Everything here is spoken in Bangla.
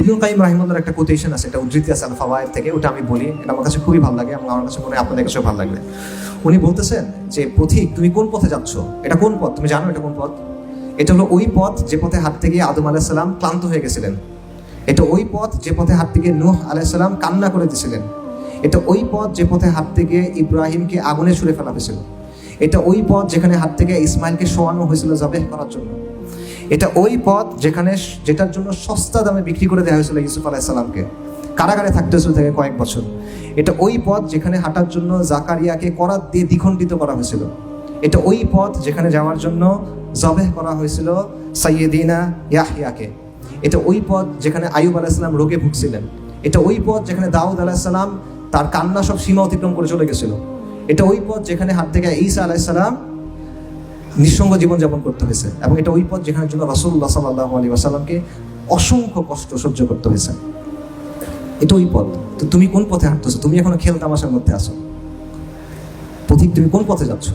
ইবনুল কাইম রাহিমুল্লাহর একটা কোটেশন আছে, এটা উদ্ধৃতি আছে আল ফাওয়ায়েদ থেকে, ওটা আমি বলি। এটা আমার কাছে খুবই ভালো লাগে আমার কাছে মনে হয় আপনাদের কাছেও ভালো লাগবে। উনি বলতেছেন যে পথিক তুমি কোন পথে যাচ্ছ? এটা কোন পথ? তুমি জানো এটা কোন পথ? এটা হলো ওই পথ যে পথে হাঁটতে গিয়ে আদম আলাহিসাল্লাম ক্লান্ত হয়ে গেছিলেন। এটা ওই পথ যে পথে হাঁটতে গিয়ে নূহ আলাইসাল্লাম কান্না করে দিয়েছিলেন এটা ওই পথ যে পথে হাঁটতে গিয়ে ইব্রাহিমকে আগুনে ছুড়ে ফেলা হয়েছিল। এটা ওই পথ যেখানে হাঁটতে গিয়ে ইসমাইলকে শোয়ানো হয়েছিল জাবেহ করার জন্য। এটা ওই পথ যেখানে যেটার জন্য সস্তা দামে বিক্রি করে দেওয়া হয়েছিল ইউসুফ আলাহিসাল্লামকে কারাগারে থাকতে হয়েছিল থেকে কয়েক বছর। এটা ওই পথ যেখানে হাঁটার জন্য জাকারিয়াকে করাত দিয়ে দ্বিখণ্ডিত করা হয়েছিল। এটা ওই পথ যেখানে যাওয়ার জন্য জবেহ করা হয়েছিল সাইয়েদিনা ইয়াহিয়াকে এটা ওই পথ যেখানে আয়ুব আলাহিসাল্লাম রোগে ভুগছিলেন। এটা ওই পথ যেখানে দাউদ আলাহিসাল্লাম তার কান্না সব সীমা অতিক্রম করে চলে গেছিল। এটা ওই পথ যেখানে হাত থেকে ঈসা আলাহিসাল্লাম নিঃসঙ্গ জীবনযাপন করতে হয়েছে এবং এটা ওই পথ যেখানে জন্য রাসুল্লাহ সাল্লাহ আলী আসাল্লামকে অসংখ্য কষ্ট সহ্য করতে হয়েছে। এটা ওই পথ। তো তুমি কোন পথে হাঁটতেছো? তুমি এখনও খেল তামাশার মধ্যে আছো। পথিক, তুমি কোন পথে যাচ্ছ?